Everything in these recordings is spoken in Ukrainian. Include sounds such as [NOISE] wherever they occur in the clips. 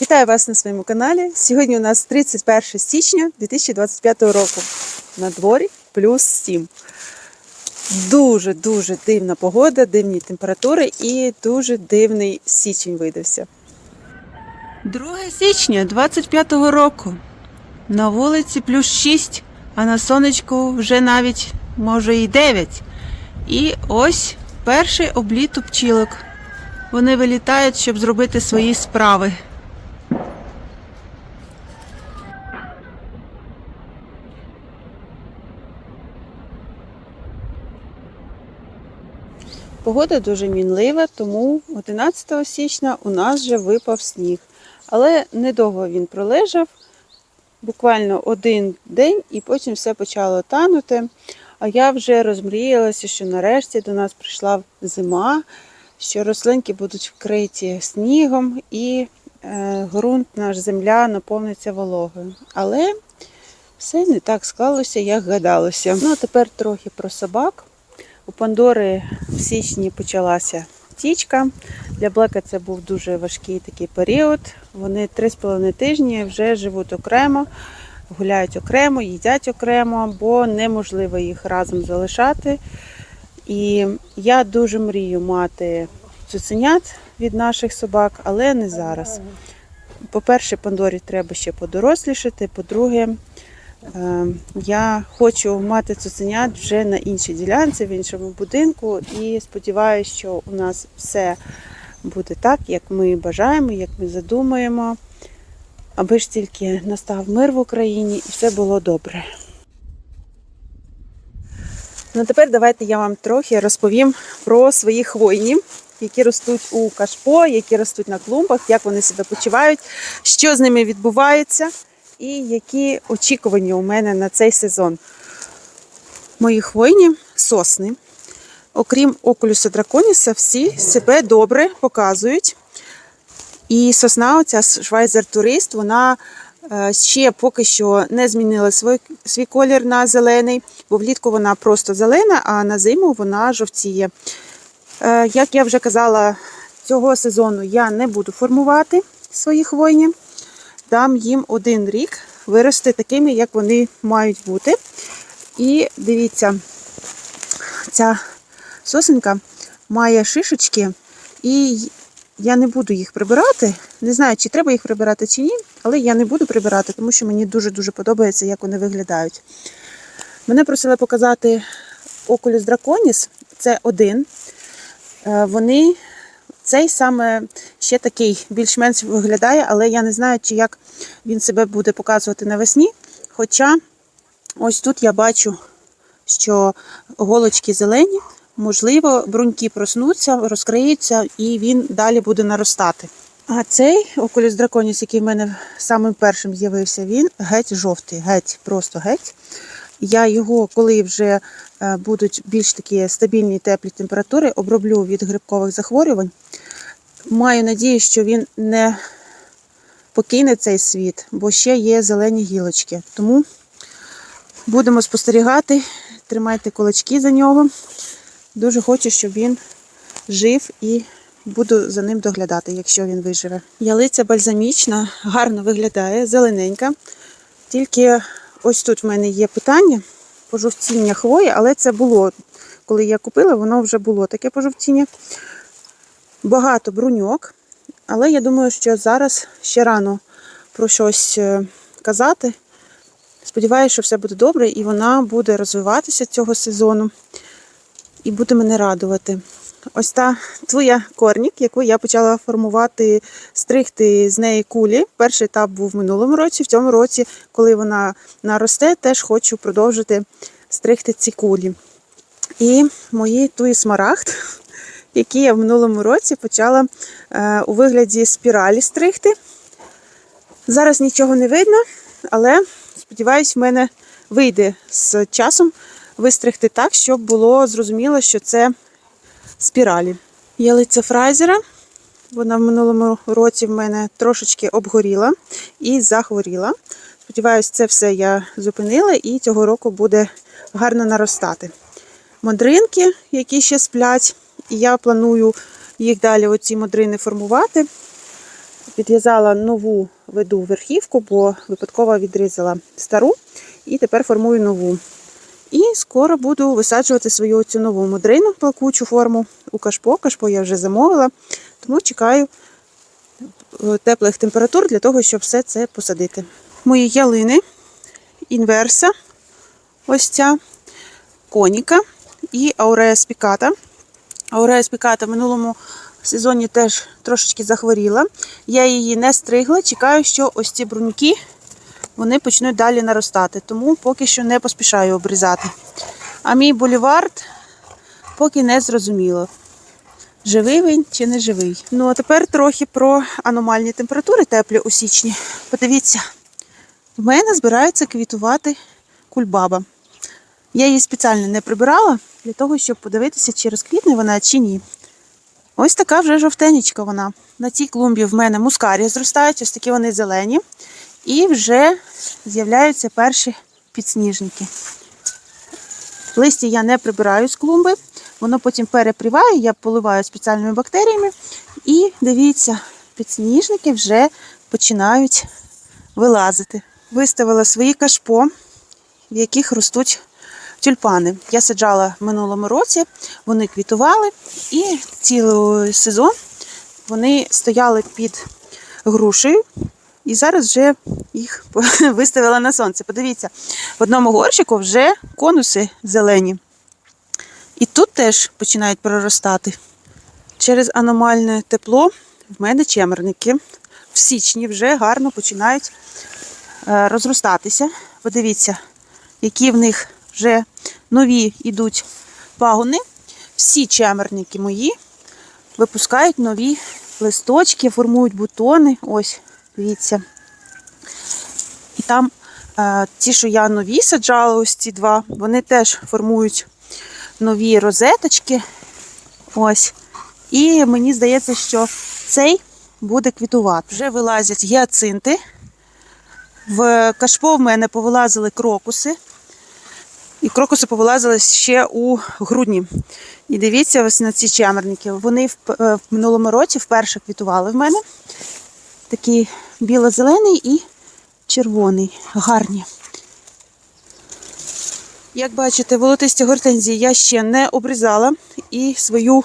Вітаю вас на своєму каналі. Сьогодні у нас 31 січня 2025 року. На дворі плюс 7. Дуже-дуже дивна погода, дивні температури і дуже дивний січень видався. 2 січня 25 року. На вулиці плюс 6, а на сонечку вже навіть може і 9. І ось перший обліт у пчілок. Вони вилітають, щоб зробити свої справи. Погода дуже мінлива, тому 11 січня у нас вже випав сніг. Але недовго він пролежав, буквально один день, і потім все почало танути. А я вже розмріялася, що нарешті до нас прийшла зима, що рослинки будуть вкриті снігом і е, ґрунт, наш земля наповниться вологою. Але все не так склалося, як гадалося. Ну а тепер трохи про собак. У Пандори в січні почалася тічка. Для Блека це був дуже важкий такий період. Вони 3,5 тижні вже живуть окремо, гуляють окремо, їдять окремо, бо неможливо їх разом залишати. І я дуже мрію мати цуценят від наших собак, але не зараз. По-перше, Пандорі треба ще подорослішати. По-друге, Я хочу мати цуценят вже на іншій ділянці, в іншому будинку, і сподіваюся, що у нас все буде так, як ми бажаємо, як ми задумаємо, аби ж тільки настав мир в Україні і все було добре. Ну, тепер давайте я вам трохи розповім про свої хвойні, які ростуть у кашпо, які ростуть на клумбах, як вони себе почувають, що з ними відбувається і які очікування у мене на цей сезон. Мої хвойні сосни, окрім окулюса драконіса, всі себе добре показують. І сосна, оця Швайзер Турист, вона е, ще поки що не змінила свій, свій колір на зелений, бо влітку вона просто зелена, а на зиму вона жовтіє. Е, Як я вже казала, цього сезону я не буду формувати свої хвойні дам їм один рік вирости такими, як вони мають бути. І дивіться, ця сосенка має шишечки, і я не буду їх прибирати. Не знаю, чи треба їх прибирати чи ні, але я не буду прибирати, тому що мені дуже-дуже подобається, як вони виглядають. Мене просили показати Oculus Draconis. Це один. Е, Вони цей саме ще такий більш-менш виглядає, але я не знаю, чи як він себе буде показувати навесні. Хоча ось тут я бачу, що голочки зелені, можливо, бруньки проснуться, розкриються і він далі буде наростати. А цей окулюс драконіс, який в мене самим першим з'явився, він геть жовтий, геть, просто геть. Я його, коли вже е, будуть більш такі стабільні теплі температури, оброблю від грибкових захворювань. Маю надію, що він не покине цей світ, бо ще є зелені гілочки. Тому будемо спостерігати, тримайте кулачки за нього. Дуже хочу, щоб він жив і буду за ним доглядати, якщо він виживе. Ялиця бальзамічна, гарно виглядає, зелененька. Тільки ось тут в мене є питання пожовтіння хвої, але це було, коли я купила, воно вже було таке пожовтіння. Багато бруньок, але я думаю, що зараз ще рано про щось е, казати. Сподіваюся, що все буде добре і вона буде розвиватися цього сезону і буде мене радувати. Ось та твоя корнік, яку я почала формувати, стригти з неї кулі. Перший етап був в минулому році. В цьому році, коли вона наросте, теж хочу продовжити стригти ці кулі. І мої туї смарагд, які я в минулому році почала е, у вигляді спіралі стригти. Зараз нічого не видно, але сподіваюсь, в мене вийде з часом вистригти так, щоб було зрозуміло, що це спіралі. Ялиця фрайзера. Вона в минулому році в мене трошечки обгоріла і захворіла. Сподіваюсь, це все я зупинила і цього року буде гарно наростати. Модринки, які ще сплять, і я планую їх далі, оці модрини, формувати. підв'язала нову веду верхівку, бо випадково відрізала стару і тепер формую нову. І скоро буду висаджувати свою цю нову модрину плакучу форму у кашпо. Кашпо я вже замовила, тому чекаю е, теплих температур для того, щоб все це посадити. Мої ялини, інверса, ось ця, коніка і аурея спіката. Аурея спіката в минулому сезоні теж трошечки захворіла. Я її не стригла, чекаю, що ось ці бруньки вони почнуть далі наростати, тому поки що не поспішаю обрізати. А мій болівард поки не зрозуміло, живий він чи не живий. Ну а тепер трохи про аномальні температури теплі у січні. Подивіться, в мене збирається квітувати кульбаба. Я її спеціально не прибирала для того, щоб подивитися, чи розквітне вона чи ні. Ось така вже жовтенічка вона. На цій клумбі в мене мускарі зростають, ось такі вони зелені. І вже з'являються перші підсніжники. Листя я не прибираю з клумби, воно потім перепріває, я поливаю спеціальними бактеріями. І дивіться, підсніжники вже починають вилазити. Виставила свої кашпо, в яких ростуть тюльпани. Я саджала в минулому році, вони квітували, і цілий сезон вони стояли під грушею. І зараз вже їх [LAUGHS] виставила на сонце. Подивіться, в одному горщику вже конуси зелені. І тут теж починають проростати. Через аномальне тепло в мене чемерники в січні вже гарно починають е, розростатися. Подивіться, які в них вже нові йдуть пагони. Всі чемерники мої випускають нові листочки, формують бутони. Ось, дивіться. І там е, ті, що я нові саджала, ось ці два, вони теж формують нові розеточки. Ось. І мені здається, що цей буде квітувати. Вже вилазять гіацинти. В кашпо в мене повилазили крокуси. І крокуси повилазили ще у грудні. І дивіться ось на ці чемерники. Вони в, е, в минулому році вперше квітували в мене. Такий біло-зелений і червоний, гарні. Як бачите, волотисті гортензії я ще не обрізала. І свою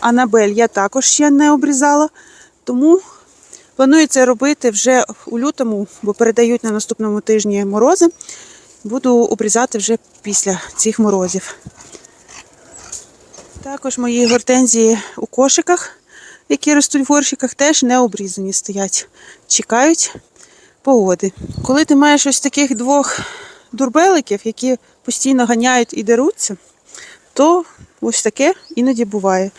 Анабель я також ще не обрізала. Тому планую це робити вже у лютому, бо передають на наступному тижні морози. Буду обрізати вже після цих морозів. Також мої гортензії у кошиках, які ростуть в горщиках, теж не обрізані стоять. Чекають погоди. Коли ти маєш ось таких двох дурбеликів, які постійно ганяють і деруться, то ось таке іноді буває.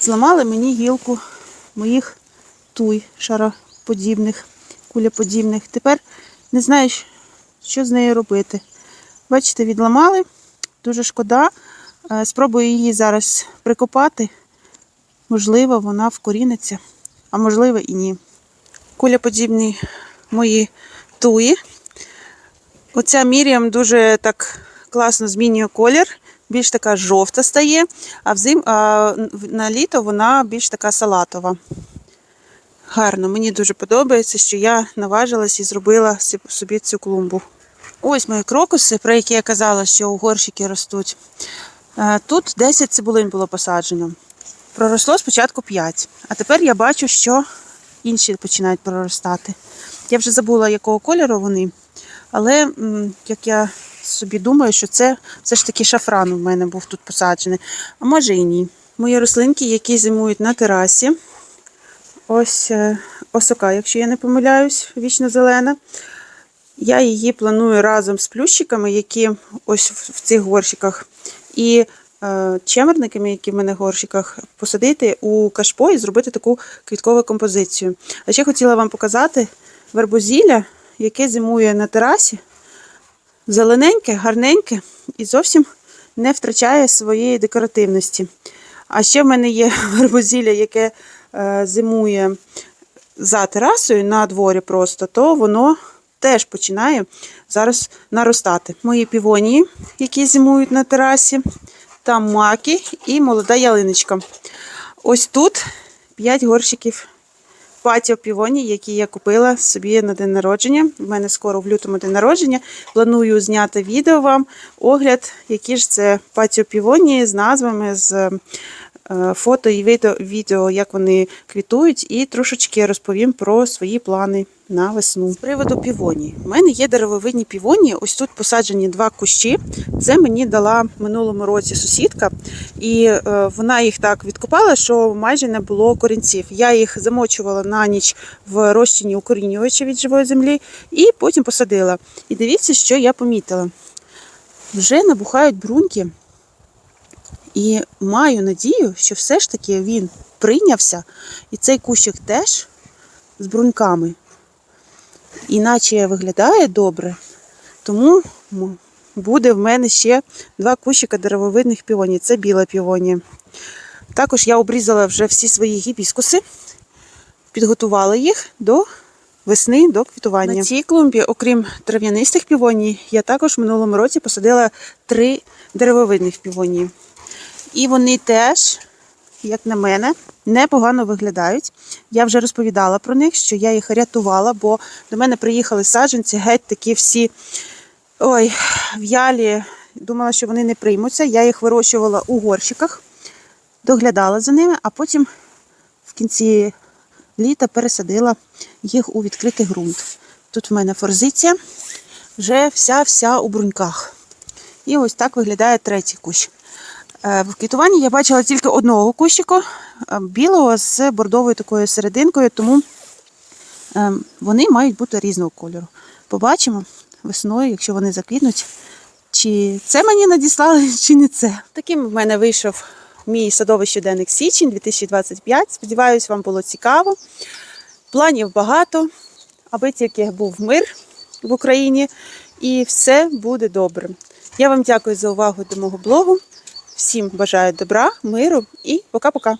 Зламали мені гілку моїх туй шароподібних, кулеподібних. Тепер не знаю, що з нею робити. Бачите, відламали, дуже шкода. Е, Спробую її зараз прикопати. Можливо, вона вкоріниться, а можливо і ні. Кулеподібні мої туї. Оця Міріам дуже так класно змінює колір, більш така жовта стає, а взим, а на літо вона більш така салатова. Гарно, мені дуже подобається, що я наважилась і зробила собі цю клумбу. Ось мої крокуси, про які я казала, що у горщики ростуть. Е, Тут 10 цибулин було посаджено. Проросло спочатку 5, а тепер я бачу, що інші починають проростати. Я вже забула, якого кольору вони, але як я собі думаю, що це все ж таки шафран у мене був тут посаджений, а може і ні. Мої рослинки, які зимують на терасі. Ось е, осока, якщо я не помиляюсь, вічно зелена. Я її планую разом з плющиками, які ось в цих горщиках, і е, чемерниками, які в мене в горщиках, посадити у кашпо і зробити таку квіткову композицію. А ще хотіла вам показати вербозілля, яке зимує на терасі. Зелененьке, гарненьке і зовсім не втрачає своєї декоративності. А ще в мене є [LAUGHS] вербозілля, яке е, зимує за терасою на дворі просто, то воно теж починає зараз наростати. Мої півонії, які зимують на терасі, там маки і молода ялиночка. Ось тут 5 горщиків патіо півоні, які я купила собі на день народження. У мене скоро в лютому день народження. Планую зняти відео вам огляд, які ж це патіо півоні з назвами, з фото і відео, як вони квітують, і трошечки розповім про свої плани на весну. З приводу півоні. У мене є деревовидні півоні. Ось тут посаджені два кущі. Це мені дала минулому році сусідка, і е, вона їх так відкопала, що майже не було корінців. Я їх замочувала на ніч в розчині укорінювача від живої землі і потім посадила. І дивіться, що я помітила. Вже набухають бруньки, і маю надію, що все ж таки він прийнявся, і цей кущик теж з бруньками. Іначе виглядає добре, тому буде в мене ще два кущика деревовидних півоній. Це біла півонія. Також я обрізала вже всі свої гібіскуси, підготувала їх до весни, до квітування. На цій клумбі, окрім трав'янистих півоній, я також в минулому році посадила три деревовидних півонії. І вони теж, як на мене, непогано виглядають. Я вже розповідала про них, що я їх рятувала, бо до мене приїхали саджанці, геть такі всі ой, в'ялі. Думала, що вони не приймуться. Я їх вирощувала у горщиках, доглядала за ними, а потім в кінці літа пересадила їх у відкритий ґрунт. Тут в мене форзиція, вже вся-вся у бруньках. І ось так виглядає третій кущ. Е, В квітуванні я бачила тільки одного кущика, е, білого з бордовою такою серединкою, тому е, вони мають бути різного кольору. Побачимо весною, якщо вони заквітнуть, чи це мені надіслали, [LAUGHS] чи не це. Таким в мене вийшов мій садовий щоденник січень 2025. Сподіваюсь, вам було цікаво. Планів багато, аби тільки був мир в Україні, і все буде добре. Я вам дякую за увагу до мого блогу. Всім бажаю добра, миру і пока-пока.